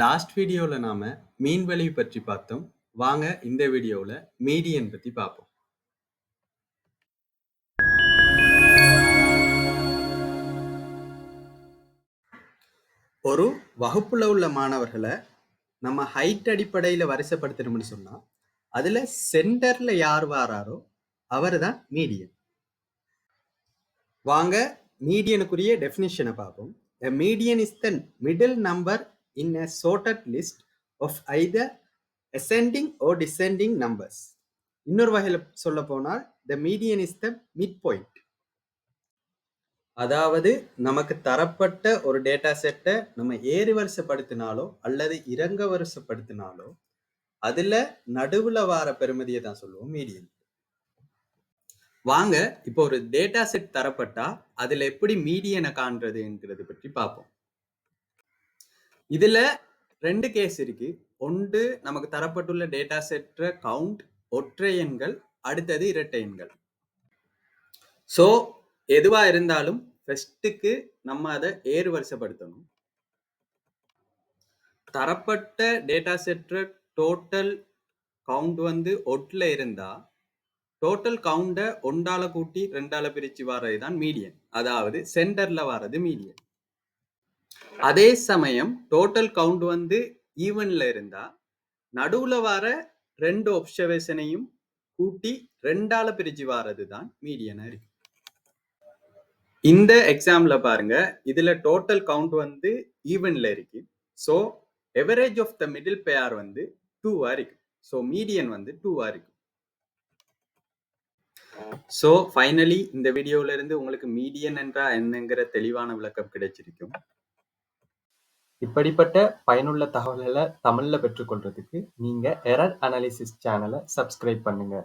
Last வீடியோவில் நாம மீன்வழி பற்றி பார்த்தோம். வாங்க இந்த வீடியோவில் மீடியன் பற்றி பார்ப்போம். ஒரு வகுப்புல உள்ள மாணவர்களை நம்ம ஹைட் அடிப்படையில் வரிசைப்படுத்தணும்னு சொன்னால் அதில் சென்டரில் யார் வாராரோ அவர் தான் மீடியன். வாங்க மீடியனுக்குரிய டெஃபினிஷனை பார்ப்போம். Median is the middle number in a sorted list of either ascending or descending numbers. இன்னொரு வகையில் சொல்ல போனால் median is the mid point அதாவது நமக்கு தரப்பட்ட ஒரு டேட்டா செட்டை நம்ம ஏறு வரிசைப்படுத்தினாலோ அல்லது இறங்க வரிசைப்படுத்தினாலோ அதுல நடுவுல வார பெருமதியை தான் சொல்லுவோம் மீடியன் வாங்க இப்போ ஒரு டேட்டா செட் தரப்பட்டா அதுல எப்படி மீடியனை காண்றதுங்கிறது பற்றி பார்ப்போம். இதுல ரெண்டு கேஸ் இருக்கு. ஒன்று நமக்கு தரப்பட்டுள்ள டேட்டா செட்ற கவுண்ட் ஒற்றை எண்கள் அடுத்தது இரட்டை எண்கள். ஸோ எதுவா இருந்தாலும் ஃபெஸ்ட்டுக்கு நம்ம அதை ஏறு வரிசைப்படுத்தணும் தரப்பட்ட டேட்டா செட்ற டோட்டல் கவுண்ட் வந்து ஒட்டில் இருந்தா டோட்டல் கவுண்டை ஒன்றால கூட்டி ரெண்டால பிரிச்சு வர்றது தான் மீடியன் அதாவது சென்டர்ல வர்றது மீடியன் அதே சமயம் டோட்டல் கவுண்ட் வந்து ஈவன்ல இருந்தா நடுவுல வர ரெண்டு ஒப்சர்வேஷனையும் கூட்டி ரெண்டால பிரிச்சு வர்றதுதான் மீடியனா இருக்கு. இந்த எக்ஸாம்ல பாருங்க இதுல டோட்டல் கவுண்ட் வந்து ஈவன்ல இருக்கு. So average of the middle pair வந்து டூவா இருக்கு. ஸோ மீடியன் வந்து டூவா இருக்கு. ஸோ ஃபைனலி இந்த வீடியோல இருந்து உங்களுக்கு மீடியன் என்றா என்னங்கிற தெளிவான விளக்கம் கிடைச்சிருக்கும். இப்படிப்பட்ட பயனுள்ள தகவல்களை தமிழ்ல பெற்றுக்கொள்றதுக்கு நீங்க எரர் அனாலிசிஸ் சேனலை சப்ஸ்கிரைப் பண்ணுங்க.